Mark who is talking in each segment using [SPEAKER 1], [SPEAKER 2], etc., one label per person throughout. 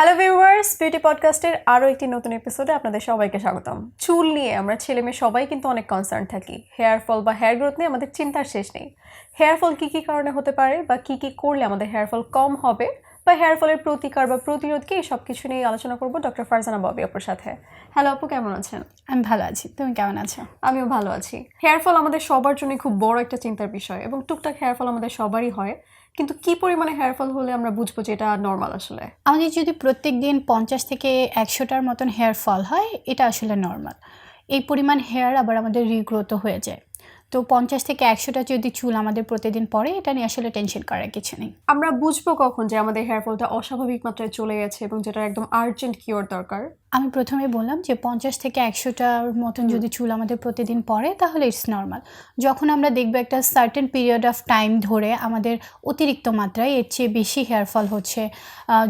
[SPEAKER 1] Hello viewers beauty পডকাস্টের আরও একটি নতুন এপিসোডে আপনাদের সবাইকে স্বাগতম। চুল নিয়ে আমরা ছেলে মেয়ে সবাই কিন্তু অনেক কনসার্ন থাকি। হেয়ার ফল বা হেয়ার গ্রোথ নিয়ে আমাদের চিন্তার শেষ নেই। হেয়ার ফল কী কী কারণে হতে পারে বা কী কী করলে আমাদের হেয়ার ফল কম হবে? বা হেয়ার ফলের প্রতিকার বা প্রতিরোধ কি সব কিছু নিয়ে আলোচনা করব ডক্টর ফারজানা ববি আপুর সাথে। হ্যালো আপু কেমন আছেন?
[SPEAKER 2] আমি ভালো আছি। তুমি কেমন আছো?
[SPEAKER 1] আমিও ভালো আছি। হেয়ার ফল আমাদের সবার জন্য খুব বড় একটা চিন্তার বিষয় এবং টুকটাক হেয়ার ফল আমাদের সবারই হয়। কিন্তু কি পরিমাণে হেয়ার ফল হলে আমরা বুঝব যে এটা নর্মাল আসলে?
[SPEAKER 2] আমাদের যদি প্রত্যেক দিন পঞ্চাশ থেকে একশোটার মতন হেয়ার ফল হয় এটা আসলে নর্মাল এই পরিমাণ হেয়ার আবার আমাদের রিগ্রোথও হয়ে যায়। তো পঞ্চাশ থেকে একশোটা যদি চুল আমাদের প্রতিদিন পড়ে এটা নিয়ে আসলে টেনশন করার কিছু নেই।
[SPEAKER 1] আমরা বুঝব কখন যে আমাদের হেয়ার ফলটা অস্বাভাবিক মাত্রায় চলে গেছে এবং যেটা একদম আর্জেন্ট কিওর দরকার।
[SPEAKER 2] আমি প্রথমে বললাম যে পঞ্চাশ থেকে একশোটার মতন যদি চুল আমাদের প্রতিদিন পড়ে তাহলে ইটস নর্মাল যখন আমরা দেখব একটা সার্টেন পিরিয়ড অফ টাইম ধরে আমাদের অতিরিক্ত মাত্রায় এর চেয়ে বেশি হেয়ার ফল হচ্ছে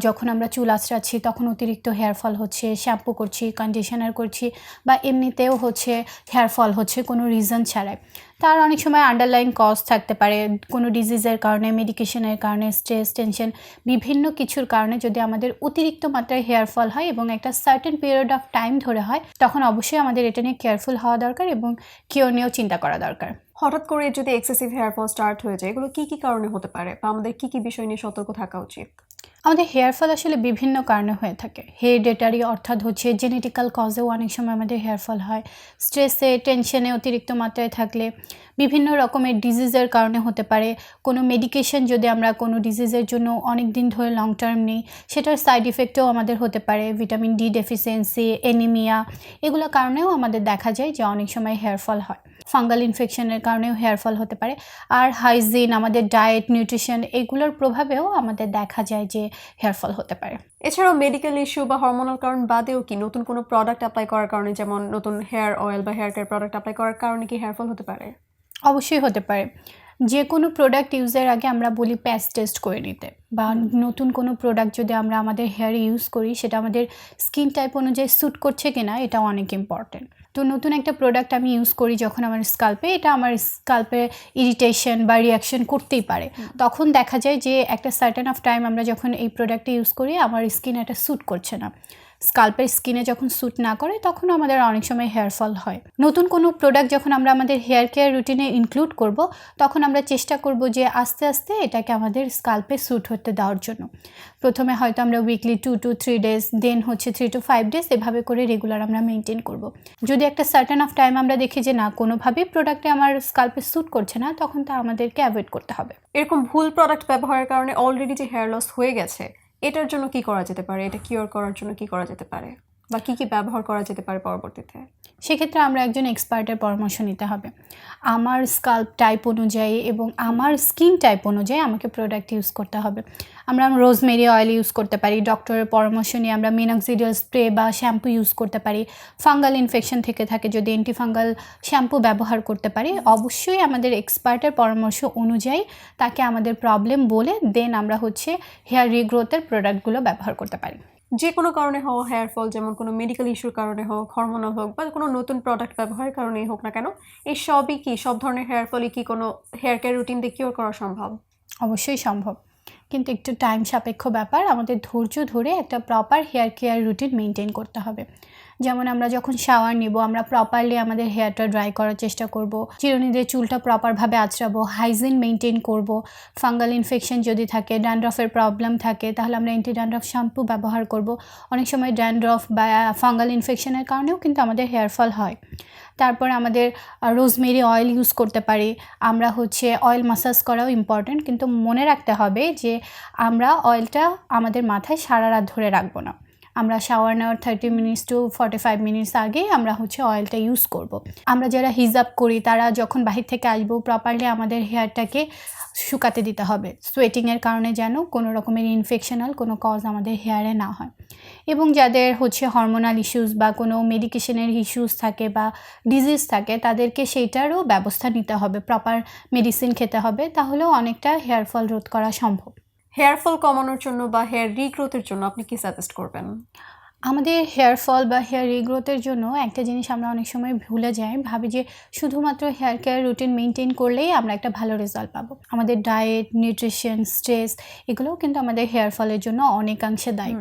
[SPEAKER 2] যখন আমরা চুল আঁচড়াচ্ছি তখন অতিরিক্ত হেয়ার ফল হচ্ছে শ্যাম্পু করছি কন্ডিশনার করছি বা এমনিতেও হচ্ছে হেয়ার ফল হচ্ছে কোনো রিজন ছাড়াই। তার অনেক সময় আন্ডারলাইন কজ থাকতে পারে। কোনো ডিজিজের কারণে মেডিকেশনের কারণে স্ট্রেস টেনশন বিভিন্ন কিছুর কারণে যদি আমাদের অতিরিক্ত মাত্রায় হেয়ার ফল হয় এবং একটা সার্টেন পিরিয়ড অফ টাইম ধরে হয়, তখন অবশ্যই আমাদের এটা নিয়ে কেয়ারফুল হওয়া দরকার এবং কিওর নিয়েও চিন্তা করা দরকার।
[SPEAKER 1] হঠাৎ করে যদি এক্সেসিভ হেয়ার ফল স্টার্ট হয়ে যায়, এগুলো কী কী কারণে হতে পারে? বা আমাদের কী কী বিষয় নিয়ে সতর্ক থাকা উচিত?
[SPEAKER 2] আমাদের হেয়ার ফল আসলে বিভিন্ন কারণে হয়ে থাকে। হেরিডেটারি অর্থাৎ হচ্ছে জেনেটিক্যাল কজেও অনেক সময় আমাদের হেয়ার ফল হয়। স্ট্রেসে, টেনশনে অতিরিক্ত মাত্রায় থাকলে বিভিন্ন রকমের ডিজিজের কারণে হতে পারে। কোনো মেডিকেশন যদি আমরা কোনো ডিজিজের জন্য অনেক দিন ধরে লং টার্ম নিই, সেটার সাইড ইফেক্টও আমাদের হতে পারে। ভিটামিন ডি ডেফিসিয়েন্সি এনিমিয়া এগুলো কারণেও আমাদের দেখা যায় যে অনেক সময় হেয়ার ফল হয়। ফাঙ্গাল ইনফেকশনের কারণেও হেয়ার ফল হতে পারে। আর হাইজিন আমাদের ডায়েট নিউট্রিশন এগুলোর প্রভাবেও আমাদের দেখা যায় যে হেয়ার ফল হতে পারে।
[SPEAKER 1] এছাড়াও মেডিকেল ইস্যু বা হরমোনাল কারণ বাদেও কি নতুন কোনো প্রোডাক্ট অ্যাপ্লাই করার কারণে যেমন নতুন হেয়ার অয়েল বা হেয়ার কেয়ার প্রোডাক্ট অ্যাপ্লাই করার কারণে কি হেয়ার ফল হতে পারে?
[SPEAKER 2] অবশ্যই হতে পারে। যে কোনো প্রোডাক্ট ইউজের আগে আমরা বলি প্যাচ টেস্ট করে নিতে বা নতুন কোনো প্রোডাক্ট যদি আমরা আমাদের হেয়ারে ইউজ করি সেটা আমাদের স্কিন টাইপ অনুযায়ী স্যুট করছে কিনা এটা অনেক ইম্পর্টেন্ট তো নতুন একটা প্রোডাক্ট আমি ইউজ করি যখন আমার স্কাল্পে এটা আমার স্কাল্পে ইরিটেশন বা রিয়াকশন করতেই পারে। তখন দেখা যায় যে একটা সার্টেন অফ টাইম আমরা যখন এই প্রোডাক্টটা ইউজ করি আমার স্কিন এটা স্যুট করছে না। স্কাল্পের স্কিনে যখন স্যুট না করে, তখন আমাদের অনেক সময় হেয়ার ফল হয়। নতুন কোনো প্রোডাক্ট যখন আমরা আমাদের হেয়ার কেয়ার রুটিনে ইনক্লুড করব, তখন আমরা চেষ্টা করব যে আস্তে আস্তে এটাকে আমাদের স্কাল্পে স্যুট হতে দেওয়ার জন্য। প্রথমে হয়তো আমরা weekly two two three days then হচ্ছে থ্রি টু ফাইভ ডেজ এভাবে করে রেগুলার আমরা মেনটেন করব। যদি একটা সার্টেন অফ টাইম আমরা দেখি যে না, কোনোভাবেই প্রোডাক্টে আমার স্কাল্পে স্যুট করছে না, তখন তা আমাদেরকে অ্যাভয়েড করতে হবে।
[SPEAKER 1] এরকম ভুল প্রোডাক্ট ব্যবহারের কারণে অলরেডি যে হেয়ার লস হয়ে গেছে এটার জন্য কি করা যেতে পারে? এটা কিওর করার জন্য কি করা যেতে পারে? বা কি কি ব্যবহার করা যেতে পারে পরবর্তীতে?
[SPEAKER 2] সেক্ষেত্রে আমরা একজন এক্সপার্টের পরামর্শ নিতে হবে। আমার স্কাল্প টাইপ অনুযায়ী এবং আমার স্কিন টাইপ অনুযায়ী আমাকে প্রোডাক্ট ইউজ করতে হবে। আমরা রোজমেরি অয়েল ইউজ করতে পারি, ডক্টরের পরামর্শ নিয়ে আমরা মিনক্সিডিয়াল স্প্রে বা শ্যাম্পু ইউজ করতে পারি। ফাঙ্গাল ইনফেকশন থেকে থাকে, যদি অ্যান্টিফাঙ্গাল শ্যাম্পু ব্যবহার করতে পারি, অবশ্যই আমাদের এক্সপার্টের পরামর্শ অনুযায়ী তাকে আমাদের প্রবলেম বলে দেন আমরা হচ্ছে হেয়ার রিগ্রোথের প্রোডাক্টগুলো ব্যবহার করতে পারি।
[SPEAKER 1] যে কোনো কারণে হোক হেয়ার ফল যেমন কোনো মেডিকেল ইস্যুর কারণে হোক হরমোনাল হোক, বা কোনো নতুন প্রোডাক্ট ব্যবহারের কারণেই হোক না কেন, এই সবই কি, সব ধরনের হেয়ার ফলই কি কোনো হেয়ার কেয়ার রুটিন দিয়ে কিওর করা সম্ভব?
[SPEAKER 2] অবশ্যই সম্ভব। কিন্তু একটু টাইম সাপেক্ষ ব্যাপার, আমাদের ধৈর্য ধরে একটা proper hair care routine maintain করতে হবে। যেমন আমরা যখন শাওয়ার নিব, আমরা প্রপারলি আমাদের হেয়ারটা ড্রাই করার চেষ্টা করব, চিরুনিদের চুলটা প্রপারভাবে আঁচড়াবো হাইজিন মেনটেন করব। ফাঙ্গাল ইনফেকশন যদি থাকে ড্যান্ড্রফের প্রবলেম থাকে, তাহলে আমরা অ্যান্টি ড্যান্ড্রফ শ্যাম্পু ব্যবহার করব। অনেক সময় ড্যান্ড্রফ বা ফাঙ্গাল ইনফেকশনের কারণেও কিন্তু আমাদের হেয়ার ফল হয়। তারপর আমাদের রোজমেরি অয়েল ইউজ করতে পারি। আমরা হচ্ছে অয়েল মাসাজ করাও ইম্পর্ট্যান্ট কিন্তু মনে রাখতে হবে যে আমরা অয়েলটা আমাদের মাথায় সারা রাত ধরে রাখব না। আমরা শাওয়ার নেওয়ার thirty minutes to forty five minutes আগে আমরা হচ্ছে অয়েলটা ইউজ করব। আমরা যারা হিজাব করি, তারা যখন বাহির থেকে আসব প্রপারলি আমাদের হেয়ারটাকে শুকাতে দিতে হবে। সোয়েটিংয়ের কারণে যেন কোনো রকমের ইনফেকশনাল কোনো কজ আমাদের হেয়ারে না হয়। এবং যাদের হচ্ছে হরমোনাল ইস্যুস বা কোনো মেডিকেশনের ইস্যুস থাকে বা ডিজিজ থাকে, তাদেরকে সেইটারও ব্যবস্থা নিতে হবে। প্রপার মেডিসিন খেতে হবে, তাহলেও অনেকটা হেয়ার ফল রোধ করা সম্ভব।
[SPEAKER 1] হেয়ার ফল কমানোর জন্য বা হেয়ার রিগ্রোথের জন্য আপনি কি সাজেস্ট করবেন?
[SPEAKER 2] আমাদের হেয়ার ফল বা হেয়ার রিগ্রোথের জন্য একটা জিনিস আমরা অনেক সময় ভুলে যাই ভাবি যে শুধুমাত্র হেয়ার কেয়ার রুটিন মেনটেন করলেই আমরা একটা ভালো রেজাল্ট পাবো। আমাদের ডায়েট নিউট্রিশন স্ট্রেস এগুলোও কিন্তু আমাদের হেয়ার ফলের জন্য অনেকাংশে দায়ী।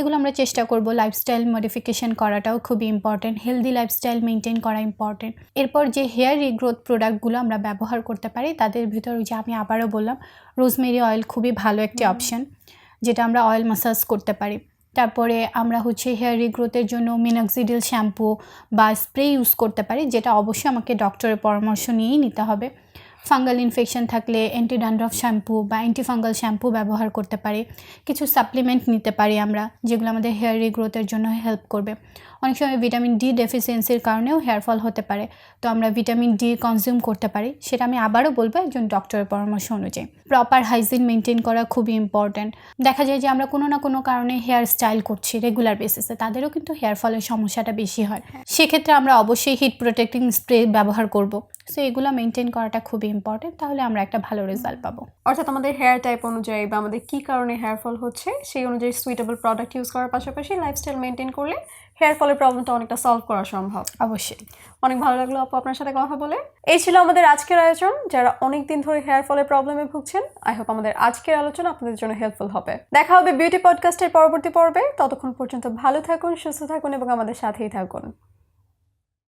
[SPEAKER 2] এগুলো আমরা চেষ্টা করব লাইফস্টাইল মডিফিকেশন করাটাও খুবই ইম্পর্টেন্ট হেলদি লাইফস্টাইল মেনটেন করা ইম্পর্টেন্ট এরপর যে হেয়ার রিগ্রোথ প্রোডাক্টগুলো আমরা ব্যবহার করতে পারি তাদের ভিতর যে আমি আবারও বললাম রোজমেরি অয়েল খুবই ভালো একটি অপশন যেটা আমরা অয়েল মাসাজ করতে পারি। তারপরে আমরা হচ্ছে হেয়ার রিগ্রোথের জন্য মিনাক্সিডিল শ্যাম্পু বা স্প্রে ইউজ করতে পারি, যেটা অবশ্যই আমাকে ডক্টরের পরামর্শ নিয়েই নিতে হবে। ফাঙ্গাল ইনফেকশন থাকলে অ্যান্টি ড্যান্ড্রফ শ্যাম্পু বা অ্যান্টিফাঙ্গাল শ্যাম্পু ব্যবহার করতে পারি। কিছু সাপ্লিমেন্ট নিতে পারি আমরা, যেগুলো আমাদের হেয়ার রিগ্রোথের জন্য হেল্প করবে। অনেক সময় ভিটামিন ডি ডেফিসিয়েন্সির কারণেও হেয়ার ফল হতে পারে। তো আমরা ভিটামিন ডি কনজিউম করতে পারি সেটা আমি আবারও বলব একজন ডক্টরের পরামর্শ অনুযায়ী। প্রপার হাইজিন মেনটেন করা খুবই ইম্পর্ট্যান্ট দেখা যায় যে আমরা কোনো না কোনো কারণে হেয়ার স্টাইল করছি রেগুলার বেসিসে তাদেরও কিন্তু হেয়ার ফলের সমস্যাটা বেশি হয়। সেক্ষেত্রে আমরা অবশ্যই হিট প্রোটেক্টিং স্প্রে ব্যবহার করব। সো এগুলো মেনটেন করাটা খুবই ইম্পর্টেন্ট তাহলে আমরা একটা ভালো রেজাল্ট পাবো।
[SPEAKER 1] অর্থাৎ আমাদের হেয়ার টাইপ অনুযায়ী বা আমাদের কী কারণে হেয়ার ফল হচ্ছে সেই অনুযায়ী সুইটেবল প্রোডাক্ট ইউজ করার পাশাপাশি লাইফস্টাইল মেনটেন করলে হেয়ার ফলের প্রবলেমটা অনেকটা সলভ করা সম্ভব।
[SPEAKER 2] অবশ্যই।
[SPEAKER 1] অনেক ভালো লাগল আপু আপনার সাথে কথা বলে। এই ছিল আমাদের আজকের আয়োজন। যারা অনেক দিন ধরে হেয়ার ফলের প্রবলেমে ভুগছেন আই হোপ আমাদের আজকের আলোচনা আপনাদের জন্য হেল্পফুল হবে। দেখা হবে বিউটি পডকাস্টের পরবর্তী পর্বে। ততক্ষণ পর্যন্ত ভালো থাকুন সুস্থ থাকুন এবং আমাদের সাথেই থাকুন।